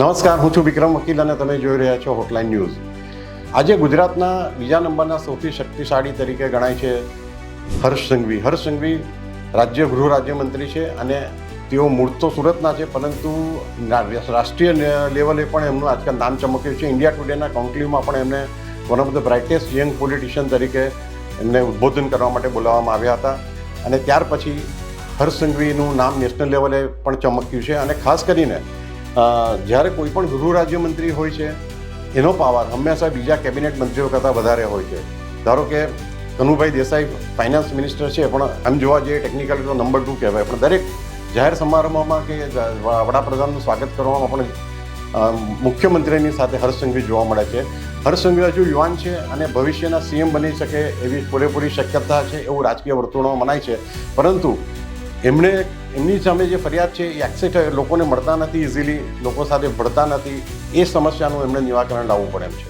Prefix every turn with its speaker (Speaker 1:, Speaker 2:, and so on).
Speaker 1: નમસ્કાર, હું છું વિક્રમ વકીલ અને તમે જોઈ રહ્યા છો હોટલાઇન ન્યૂઝ આજે ગુજરાતના બીજા નંબરના સૌથી શક્તિશાળી તરીકે ગણાય છે હર્ષ સંઘવી. હર્ષ સંઘવી રાજ્ય ગૃહ રાજ્યમંત્રી છે અને તેઓ મૂળ તો સુરતના છે, પરંતુ રાષ્ટ્રીય લેવલે પણ એમનું આજકાલ નામ ચમક્યું છે. ઇન્ડિયા ટુડેના કોન્ક્લેવમાં પણ એમને one of the brightest young politician તરીકે એમને ઉદ્બોધન કરવા માટે બોલાવવામાં આવ્યા હતા. અને ત્યાર પછી હર્ષ સંઘવીનું નામ નેશનલ લેવલે પણ ચમક્યું છે અને ખાસ કરીને જ્યારે કોઈ પણ ગૃહ રાજ્યમંત્રી હોય છે, એનો પાવર હંમેશા બીજા કેબિનેટ મંત્રીઓ કરતાં વધારે હોય છે. ધારો કે કનુભાઈ દેસાઈ ફાઇનાન્સ મિનિસ્ટર છે, પણ આમ જોવા જઈએ ટેકનિકલી તો નંબર ટુ કહેવાય. પણ દરેક જાહેર સમારંભમાં કે વડાપ્રધાનનું સ્વાગત કરવામાં પણ મુખ્યમંત્રીની સાથે હર્ષ સંઘવી જોવા મળે છે. હર્ષસંઘવી હજુ યુવાન છે અને ભવિષ્યના સીએમ બની શકે એવી પૂરેપૂરી શક્યતા છે એવું રાજકીય વર્તુળોમાં મનાય છે. પરંતુ એમણે એમની સામે જે ફરિયાદ છે એ એક્સેપ્ટ લોકોને મળતા નથી ઇઝીલી લોકો સાથે ભળતા નથી. એ સમસ્યાનું એમણે નિરાકરણ લાવવું પડે એમ છે.